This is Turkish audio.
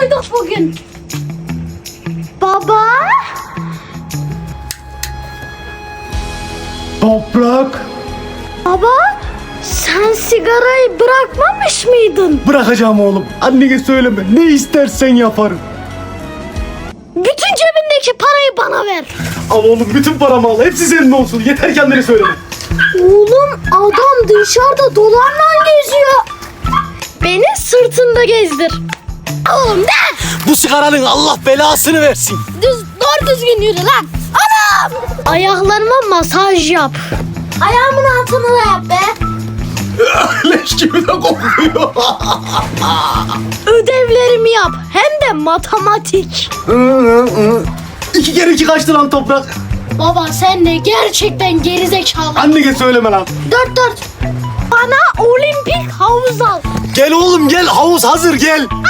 doyduk bugün. Baba? Toprak. Baba? Sen sigarayı bırakmamış mıydın? Bırakacağım oğlum. Annene söyleme. Ne istersen yaparım. Bütün cebindeki parayı bana ver. Al oğlum bütün paramı al. Hepsi senin olsun. Yeter ki annene söyleme. Oğlum adam dışarıda dolarla geziyor. Beni sırtında gezdir. Oğlum de Bu sigaranın Allah belasını versin. düz, doğru düzgün yürü lan. Anam! Ayaklarıma masaj yap. Ayağımın altını da yap be. Leş gibi de kokuyor. Ödevlerimi yap. Hem de matematik. iki kere iki kaçtı lan toprak. Baba sen de gerçekten gerizekalı. Annene söyleme lan. Dört dört. Bana olimpik havuz al. Gel oğlum gel. Havuz hazır gel. Aa,